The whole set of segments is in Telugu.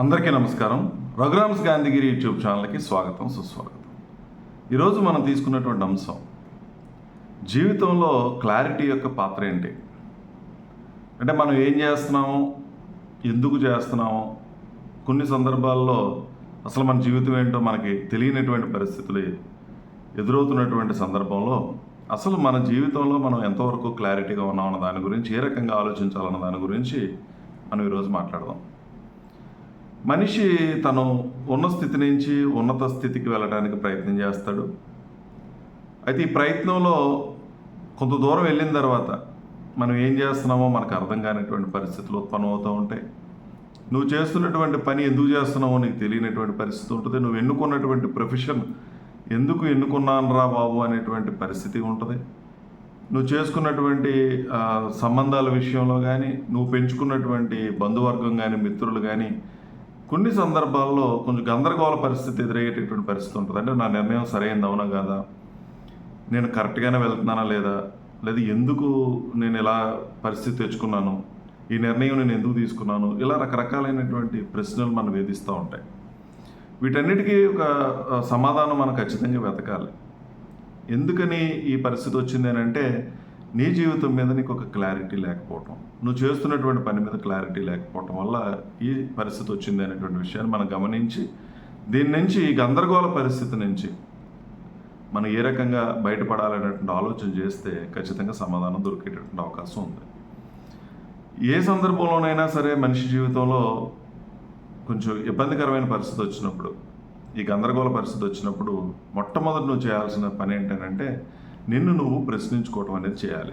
అందరికీ నమస్కారం. రఘురామ్స్ గాంధీగిరి యూట్యూబ్ ఛానల్కి స్వాగతం సుస్వాగతం. ఈరోజు మనం తీసుకున్నటువంటి అంశం జీవితంలో క్లారిటీ యొక్క పాత్ర ఏంటి? అంటే మనం ఏం చేస్తున్నాము? ఎందుకు చేస్తున్నాము? కొన్ని సందర్భాల్లో అసలు మన జీవితం ఏంటో మనకి తెలియనటువంటి పరిస్థితులు ఎదురవుతున్నటువంటి సందర్భంలో అసలు మన జీవితంలో మనం ఎంతవరకు క్లారిటీగా ఉన్నామన్న దాని గురించి ఏ రకంగా ఆలోచించాలన్న దాని గురించి మనం ఈరోజు మాట్లాడదాం. మనిషి తను ఉన్న స్థితి నుంచి ఉన్నత స్థితికి వెళ్ళడానికి ప్రయత్నం చేస్తాడు. అయితే ఈ ప్రయత్నంలో కొంత దూరం వెళ్ళిన తర్వాత మనం ఏం చేస్తున్నామో మనకు అర్థం కానిటువంటి పరిస్థితులు ఉత్పన్నమవుతూ ఉంటాయి. నువ్వు చేస్తున్నటువంటి పని ఎందుకు చేస్తున్నావో నీకు తెలియనటువంటి పరిస్థితి ఉంటుంది. నువ్వు ఎన్నుకున్నటువంటి ప్రొఫెషన్ ఎందుకు ఎన్నుకున్నానురా బాబు అనేటువంటి పరిస్థితి ఉంటుంది. నువ్వు చేసుకున్నటువంటి సంబంధాల విషయంలో కానీ నువ్వు పెంచుకున్నటువంటి బంధువర్గం కానీ మిత్రులు కానీ కొన్ని సందర్భాల్లో కొంచెం గందరగోళ పరిస్థితి ఎదురయ్యేటటువంటి పరిస్థితి ఉంటుంది. అంటే నా నిర్ణయం సరైనది అవునా కాదా? నేను కరెక్ట్గానే వెళ్తున్నానా లేదా? లేదా ఎందుకు నేను ఇలా పరిస్థితి తెచ్చుకున్నాను? ఈ నిర్ణయం నేను ఎందుకు తీసుకున్నాను? ఇలా రకరకాలైనటువంటి ప్రశ్నలు మనం వేధిస్తూ ఉంటాయి. వీటన్నిటికీ ఒక సమాధానం మనం ఖచ్చితంగా వెతకాలి. ఎందుకని ఈ పరిస్థితి వచ్చింది అని అంటే నీ జీవితం మీద నీకు ఒక క్లారిటీ లేకపోవటం. నువ్వు చేస్తున్నటువంటి పని మీద క్లారిటీ లేకపోవటం వల్ల ఈ పరిస్థితి వచ్చింది అనేటువంటి విషయాన్ని మనం గమనించి దీని నుంచి ఈ గందరగోళ పరిస్థితి నుంచి మనం ఏ రకంగా బయటపడాలనేటువంటి ఆలోచన చేస్తే ఖచ్చితంగా సమాధానం దొరికేటటువంటి అవకాశం ఉంది. ఏ సందర్భంలోనైనా సరే మనిషి జీవితంలో కొంచెం ఇబ్బందికరమైన పరిస్థితి వచ్చినప్పుడు ఈ గందరగోళ పరిస్థితి వచ్చినప్పుడు మొట్టమొదటి నువ్వు చేయాల్సిన పని ఏంటంటే నిన్ను నువ్వు ప్రశ్నించుకోవటం అనేది చేయాలి.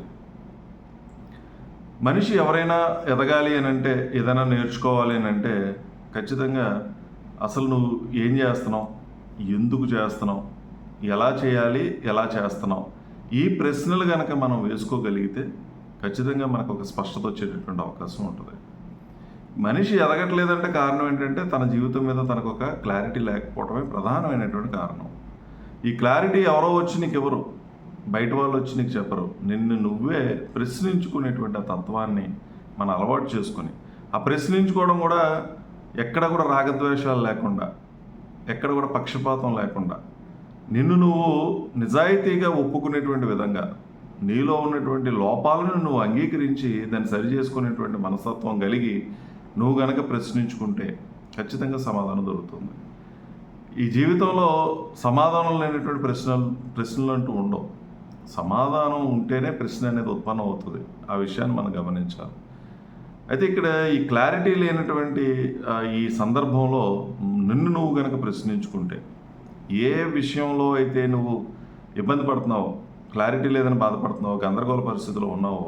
మనిషి ఎవరైనా ఎదగాలి అని అంటే ఏదైనా నేర్చుకోవాలి అని అంటే ఖచ్చితంగా అసలు నువ్వు ఏం చేస్తున్నావు? ఎందుకు చేస్తున్నావు? ఎలా చేయాలి? ఎలా చేస్తున్నావు? ఈ ప్రశ్నలు కనుక మనం వేసుకోగలిగితే ఖచ్చితంగా మనకు ఒక స్పష్టత వచ్చేటటువంటి అవకాశం ఉంటుంది. మనిషి ఎదగట్లేదంటే కారణం ఏంటంటే తన జీవితం మీద తనకు ఒక క్లారిటీ లేకపోవడమే ప్రధానమైనటువంటి కారణం. ఈ క్లారిటీ ఎవరో వచ్చి నీకు ఎవరు బయట వాళ్ళు వచ్చి నీకు చెప్పరు. నిన్ను నువ్వే ప్రశ్నించుకునేటువంటి ఆ తత్వాన్ని మనం అలవాటు చేసుకుని ఆ ప్రశ్నించుకోవడం కూడా ఎక్కడ కూడా రాగద్వేషాలు లేకుండా ఎక్కడ కూడా పక్షపాతం లేకుండా నిన్ను నువ్వు నిజాయితీగా ఒప్పుకునేటువంటి విధంగా నీలో ఉన్నటువంటి లోపాలను నువ్వు అంగీకరించి దాన్ని సరి చేసుకునేటువంటి మనస్తత్వం కలిగి నువ్వు గనక ప్రశ్నించుకుంటే ఖచ్చితంగా సమాధానం దొరుకుతుంది. ఈ జీవితంలో సమాధానం లేనటువంటి ప్రశ్నలు ప్రశ్నలు అంటూ ఉండవు. సమాధానం ఉంటేనే ప్రశ్న అనేది ఉత్పన్నం అవుతుంది. ఆ విషయాన్ని మనం గమనించాలి. అయితే ఇక్కడ ఈ క్లారిటీ లేనటువంటి ఈ సందర్భంలో నిన్ను నువ్వు కనుక ప్రశ్నించుకుంటే ఏ విషయంలో అయితే నువ్వు ఇబ్బంది పడుతున్నావో క్లారిటీ లేదని బాధపడుతున్నావో గందరగోళ పరిస్థితిలో ఉన్నావో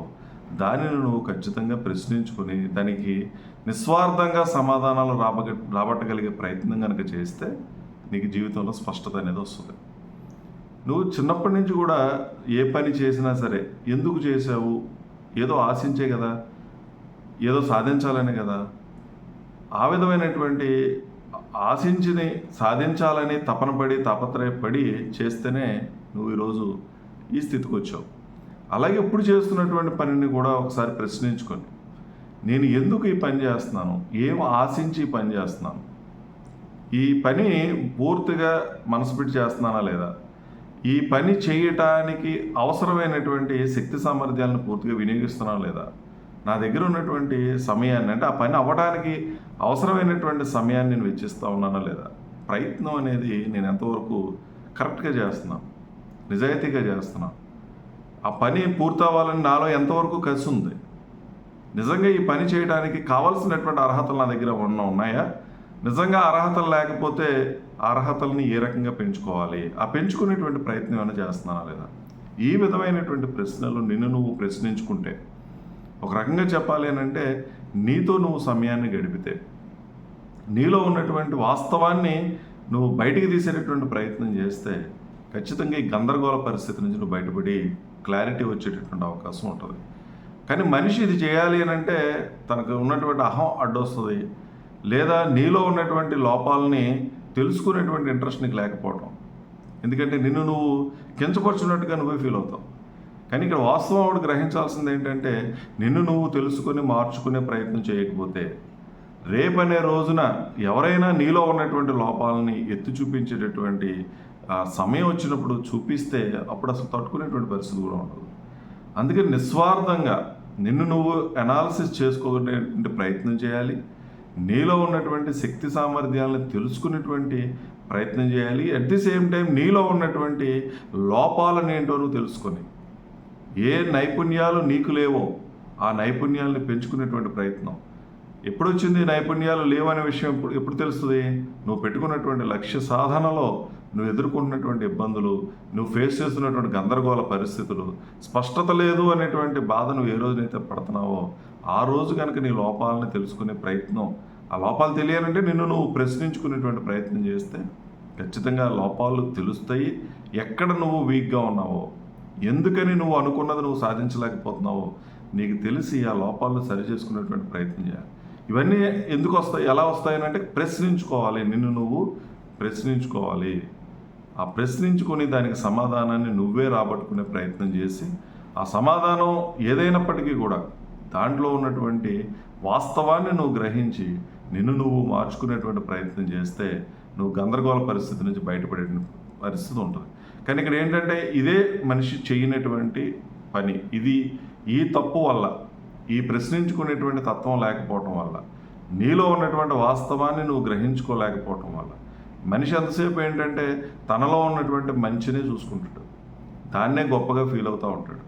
దానిని నువ్వు ఖచ్చితంగా ప్రశ్నించుకుని దానికి నిస్వార్థంగా సమాధానాలు రాబగ రాబట్టగలిగే ప్రయత్నం కనుక చేస్తే నీకు జీవితంలో స్పష్టత అనేది వస్తుంది. నువ్వు చిన్నప్పటి నుంచి కూడా ఏ పని చేసినా సరే ఎందుకు చేసావు ఏదో ఆశించే కదా? ఏదో సాధించాలనే కదా? ఆ విధమైనటువంటి ఆశించిని సాధించాలని తపన పడి తాపత్రయపడి చేస్తేనే నువ్వు ఈరోజు ఈ స్థితికి వచ్చావు. అలాగే ఇప్పుడు చేస్తున్నటువంటి పనిని కూడా ఒకసారి ప్రశ్నించుకొని నేను ఎందుకు ఈ పని చేస్తున్నాను? ఏం ఆశించి పని చేస్తున్నాను? ఈ పని పూర్తిగా మనసు పెట్టి చేస్తున్నానా లేదా? ఈ పని చేయటానికి అవసరమైనటువంటి శక్తి సామర్థ్యాలను పూర్తిగా వినియోగిస్తున్నా లేదా? నా దగ్గర ఉన్నటువంటి సమయాన్ని అంటే ఆ పని అవ్వడానికి అవసరమైనటువంటి సమయాన్ని నేను వెచ్చిస్తూ ఉన్నానా లేదా? ప్రయత్నం అనేది నేను ఎంతవరకు కరెక్ట్గా చేస్తున్నాను నిజాయితీగా చేస్తున్నాను ఆ పని పూర్తవ్వాలని నాలో ఎంతవరకు కసి ఉంది? నిజంగా ఈ పని చేయడానికి కావాల్సినటువంటి అర్హతలు నా దగ్గర ఉన్న ఉన్నాయా? నిజంగా అర్హతలు లేకపోతే అర్హతల్ని ఏ రకంగా పెంచుకోవాలి? ఆ పెంచుకునేటువంటి ప్రయత్నం ఏమైనా చేస్తున్నానా లేదా? ఈ విధమైనటువంటి ప్రశ్నలు నిన్ను నువ్వు ప్రశ్నించుకుంటే ఒక రకంగా చెప్పాలి అని అంటే నీతో నువ్వు సమయాన్ని గడిపితే నీలో ఉన్నటువంటి వాస్తవాన్ని నువ్వు బయటికి తీసేటటువంటి ప్రయత్నం చేస్తే ఖచ్చితంగా ఈ గందరగోళ పరిస్థితి నుంచి నువ్వు బయటపడి క్లారిటీ వచ్చేటటువంటి అవకాశం ఉంటుంది. కానీ మనిషి ఇది చేయాలి అని అంటే తనకు ఉన్నటువంటి అహం అడ్డొస్తుంది. లేదా నీలో ఉన్నటువంటి లోపాలని తెలుసుకునేటువంటి ఇంట్రెస్ట్ నీకు లేకపోవటం. ఎందుకంటే నిన్ను నువ్వు కించపరుచున్నట్టుగా నువ్వే ఫీల్ అవుతావు. కానీ ఇక్కడ వాస్తవం ఆవిడ గ్రహించాల్సింది ఏంటంటే నిన్ను నువ్వు తెలుసుకొని మార్చుకునే ప్రయత్నం చేయకపోతే రేపనే రోజున ఎవరైనా నీలో ఉన్నటువంటి లోపాలని ఎత్తి చూపించేటటువంటి సమయం వచ్చినప్పుడు చూపిస్తే అప్పుడు అసలు తట్టుకునేటువంటి పరిస్థితి కూడా ఉండదు. అందుకని నిస్వార్థంగా నిన్ను నువ్వు అనాలిసిస్ చేసుకోవాలంటే ప్రయత్నం చేయాలి. నీలో ఉన్నటువంటి శక్తి సామర్థ్యాలను తెలుసుకునేటువంటి ప్రయత్నం చేయాలి. అట్ ది సేమ్ టైం నీలో ఉన్నటువంటి లోపాలను ఏంటో నువ్వు తెలుసుకొని ఏ నైపుణ్యాలు నీకు లేవో ఆ నైపుణ్యాలను పెంచుకునేటువంటి ప్రయత్నం. ఎప్పుడు వచ్చింది నైపుణ్యాలు లేవనే విషయం ఎప్పుడు ఎప్పుడు తెలుస్తుంది? నువ్వు పెట్టుకున్నటువంటి లక్ష్య సాధనలో నువ్వు ఎదుర్కొంటున్నటువంటి ఇబ్బందులు నువ్వు ఫేస్ చేస్తున్నటువంటి గందరగోళ పరిస్థితులు స్పష్టత లేదు అనేటువంటి బాధ నువ్వు ఏ రోజునైతే పడుతున్నావో ఆ రోజు కనుక నీ లోపాలని తెలుసుకునే ప్రయత్నం ఆ లోపాలు తెలియాలంటే నిన్ను నువ్వు ప్రశ్నించుకునేటువంటి ప్రయత్నం చేస్తే ఖచ్చితంగా లోపాలు తెలుస్తాయి. ఎక్కడ నువ్వు వీక్గా ఉన్నావో ఎందుకని నువ్వు అనుకున్నది నువ్వు సాధించలేకపోతున్నావో నీకు తెలిసి ఆ లోపాలను సరి చేసుకునేటువంటి ప్రయత్నం చేయాలి. ఇవన్నీ ఎందుకు వస్తాయి? ఎలా వస్తాయని అంటే ప్రశ్నించుకోవాలి. నిన్ను నువ్వు ప్రశ్నించుకోవాలి. ఆ ప్రశ్నించుకొని దానికి సమాధానాన్ని నువ్వే రాబట్టుకునే ప్రయత్నం చేసి ఆ సమాధానం ఏదైనప్పటికీ కూడా దాంట్లో ఉన్నటువంటి వాస్తవాన్ని నువ్వు గ్రహించి నిన్ను నువ్వు మార్చుకునేటువంటి ప్రయత్నం చేస్తే నువ్వు గందరగోళ పరిస్థితి నుంచి బయటపడే పరిస్థితి ఉంటుంది. కానీ ఇక్కడ ఏంటంటే ఇదే మనిషి చేయనటువంటి పని. ఇది ఈ తప్పు వల్ల ఈ ప్రశ్నించుకునేటువంటి తత్వం లేకపోవటం వల్ల నీలో ఉన్నటువంటి వాస్తవాన్ని నువ్వు గ్రహించుకోలేకపోవటం వల్ల మనిషి ఎంతసేపు ఏంటంటే తనలో ఉన్నటువంటి మంచినే చూసుకుంటాడు. దాన్నే గొప్పగా ఫీల్ అవుతూ ఉంటాడు.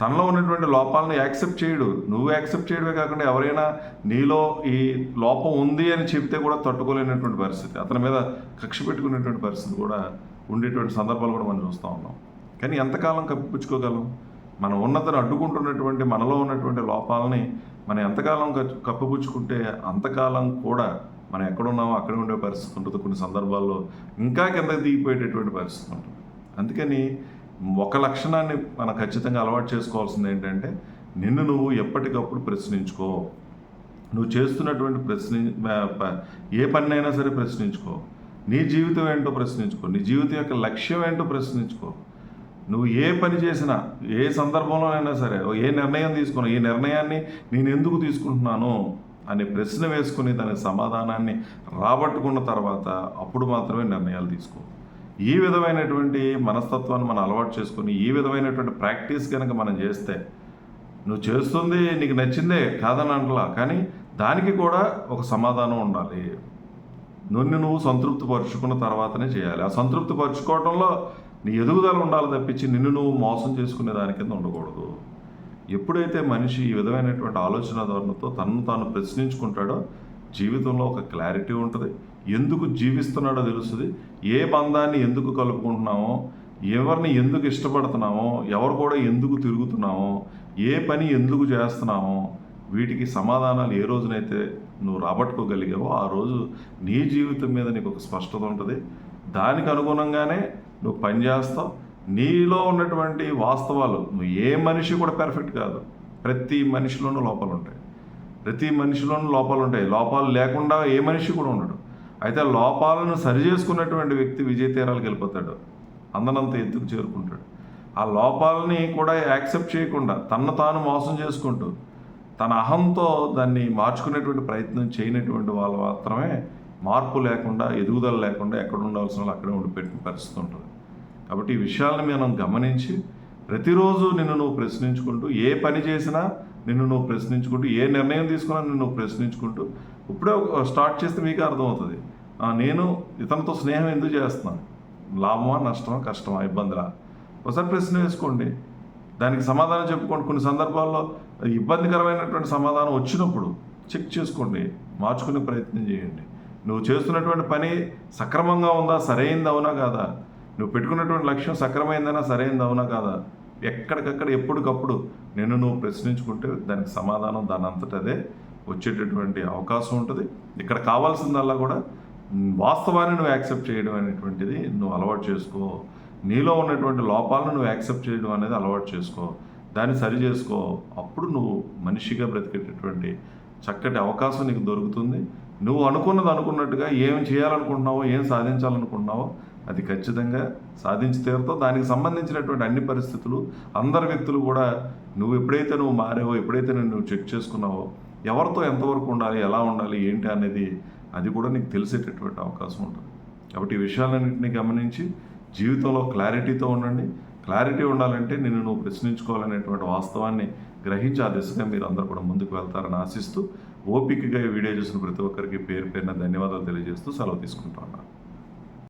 తనలో ఉన్నటువంటి లోపాలను యాక్సెప్ట్ చేయడు. నువ్వు యాక్సెప్ట్ చేయడమే కాకుండా ఎవరైనా నీలో ఈ లోపం ఉంది అని చెబితే కూడా తట్టుకోలేనటువంటి పరిస్థితి. అతని మీద కక్ష పెట్టుకునేటువంటి పరిస్థితి కూడా ఉండేటువంటి సందర్భాలు కూడా మనం చూస్తూ ఉన్నాం. కానీ ఎంతకాలం కప్పిపుచ్చుకోగలం? మన ఉన్నతను అడ్డుకుంటున్నటువంటి మనలో ఉన్నటువంటి లోపాలని మనం ఎంతకాలం కప్పిపుచ్చుకుంటే అంతకాలం కూడా మనం ఎక్కడున్నామో అక్కడే ఉండే పరిస్థితి ఉంటుంది. కొన్ని సందర్భాల్లో ఇంకా కిందకి దిగిపోయేటటువంటి పరిస్థితి ఉంటుంది. అందుకని ఒక లక్షణాన్ని మనం ఖచ్చితంగా అలవాటు చేసుకోవాల్సింది ఏంటంటే నిన్ను నువ్వు ఎప్పటికప్పుడు ప్రశ్నించుకో. నువ్వు చేస్తున్నటువంటి ప్రశ్ని ఏ పన్నైనా సరే ప్రశ్నించుకో. నీ జీవితం ఏంటో ప్రశ్నించుకో. నీ జీవితం యొక్క లక్ష్యం ఏంటో ప్రశ్నించుకో. నువ్వు ఏ పని చేసినా ఏ సందర్భంలోనైనా సరే ఏ నిర్ణయం తీసుకున్నా ఈ నిర్ణయాన్ని నేను ఎందుకు తీసుకుంటున్నాను అనే ప్రశ్న వేసుకుని దాని సమాధానాన్ని రాబట్టుకున్న తర్వాత అప్పుడు మాత్రమే నిర్ణయాలు తీసుకో. ఈ విధమైనటువంటి మనస్తత్వాన్ని మనం అలవాటు చేసుకుని ఈ విధమైనటువంటి ప్రాక్టీస్ కనుక మనం చేస్తే నువ్వు చేస్తుంది నీకు నచ్చిందే కాదని అంటలా కానీ దానికి కూడా ఒక సమాధానం ఉండాలి. నిన్ను నువ్వు సంతృప్తి పరుచుకున్న తర్వాతనే చేయాలి. ఆ సంతృప్తి పరుచుకోవడంలో నీ ఎదుగుదల ఉండాలి తప్పించి నిన్ను నువ్వు మోసం చేసుకునే దాని కింద ఉండకూడదు. ఎప్పుడైతే మనిషి ఈ విధమైనటువంటి ఆలోచన ధోరణితో తనను తాను ప్రశ్నించుకుంటాడో జీవితంలో ఒక క్లారిటీ ఉంటుంది. ఎందుకు జీవిస్తున్నాడో తెలుస్తుంది. ఏ బంధాన్ని ఎందుకు కలుపుకుంటున్నామో ఎవరిని ఎందుకు ఇష్టపడుతున్నామో ఎవరు కూడా ఎందుకు తిరుగుతున్నామో ఏ పని ఎందుకు చేస్తున్నామో వీటికి సమాధానాలు ఏ రోజునైతే నువ్వు రాబట్టుకోగలిగావో ఆ రోజు నీ జీవితం మీద నీకు ఒక స్పష్టత ఉంటుంది. దానికి అనుగుణంగానే నువ్వు పని చేస్తావు. నీలో ఉన్నటువంటి వాస్తవాలు నువ్వు ఏ మనిషి కూడా పెర్ఫెక్ట్ కాదు. ప్రతి మనిషిలోనూ లోపాలు ఉంటాయి ప్రతి మనిషిలోనూ లోపాలు ఉంటాయి లోపాలు లేకుండా ఏ మనిషి కూడా ఉండడు. అయితే లోపాలను సరి చేసుకున్నటువంటి వ్యక్తి విజయతీరాలకు వెళ్ళిపోతాడు. అందనంత ఎత్తుకు చేరుకుంటాడు. ఆ లోపాలని కూడా యాక్సెప్ట్ చేయకుండా తన్ను తాను మోసం చేసుకుంటూ తన అహంతో దాన్ని మార్చుకునేటువంటి ప్రయత్నం చేయనటువంటి వాళ్ళు మాత్రమే మార్పు లేకుండా ఎదుగుదల లేకుండా ఎక్కడ ఉండాల్సిన వాళ్ళు అక్కడే ఉండిపెట్టిన పరిస్థితి ఉంటుంది. కాబట్టి ఈ విషయాలను మనం గమనించి ప్రతిరోజు నిన్ను నువ్వు ప్రశ్నించుకుంటూ ఏ పని చేసినా నిన్ను నువ్వు ప్రశ్నించుకుంటూ ఏ నిర్ణయం తీసుకున్నా నిన్ను నువ్వు ప్రశ్నించుకుంటూ ఇప్పుడే ఒక- స్టార్ట్ చేస్తే మీకు అర్థమవుతుంది. నేను ఇతనితో స్నేహం ఎందుకు చేస్తున్నాను? లాభమా నష్టమా కష్టమా ఇబ్బందిరా ఒకసారి ప్రశ్న వేసుకోండి. దానికి సమాధానం చెప్పుకోండి. కొన్ని సందర్భాల్లో ఇబ్బందికరమైనటువంటి సమాధానం వచ్చినప్పుడు చెక్ చేసుకోండి. మార్చుకునే ప్రయత్నం చేయండి. నువ్వు చేస్తున్నటువంటి పని సక్రమంగా ఉందా సరైంది అవునా కాదా? నువ్వు పెట్టుకున్నటువంటి లక్ష్యం సక్రమైందనా సరైంది అవునా కాదా? ఎక్కడికక్కడ ఎప్పటికప్పుడు నిన్ను నువ్వు ప్రశ్నించుకుంటే దానికి సమాధానం దాని అంతటదే వచ్చేటటువంటి అవకాశం ఉంటుంది. ఇక్కడ కావాల్సిందల్లా కూడా వాస్తవాన్ని నువ్వు యాక్సెప్ట్ చేయడం అనేటువంటిది నువ్వు అలవాటు చేసుకో. నీలో ఉన్నటువంటి లోపాలను నువ్వు యాక్సెప్ట్ చేయడం అనేది అలవాటు చేసుకో. దాన్ని సరి చేసుకో. అప్పుడు నువ్వు మనిషిగా బ్రతికేటటువంటి చక్కటి అవకాశం నీకు దొరుకుతుంది. నువ్వు అనుకున్నది అనుకున్నట్టుగా ఏం చేయాలనుకుంటున్నావో ఏం సాధించాలనుకుంటున్నావో అది ఖచ్చితంగా సాధించి తీరుతావు. దానికి సంబంధించినటువంటి అన్ని పరిస్థితులు అందరి వ్యక్తులు కూడా నువ్వు ఎప్పుడైతే నువ్వు మారావో ఎప్పుడైతే నువ్వు చెక్ చేసుకున్నావో ఎవరితో ఎంతవరకు ఉండాలి ఎలా ఉండాలి ఏంటి అనేది అది కూడా నీకు తెలిసేటటువంటి అవకాశం ఉంటుంది. కాబట్టి ఈ విషయాలన్నింటినీ గమనించి జీవితంలో క్లారిటీతో ఉండండి. క్లారిటీ ఉండాలంటే నిన్ను నువ్వు ప్రశ్నించుకోవాలనేటువంటి వాస్తవాన్ని గ్రహించి ఆ దిశగా మీరు అందరూ కూడా ముందుకు వెళ్తారని ఆశిస్తూ ఓపికగా ఈ వీడియో చూసిన ప్రతి ఒక్కరికి పేరు పేరున ధన్యవాదాలు తెలియజేస్తూ సెలవు తీసుకుంటా ఉన్నాను.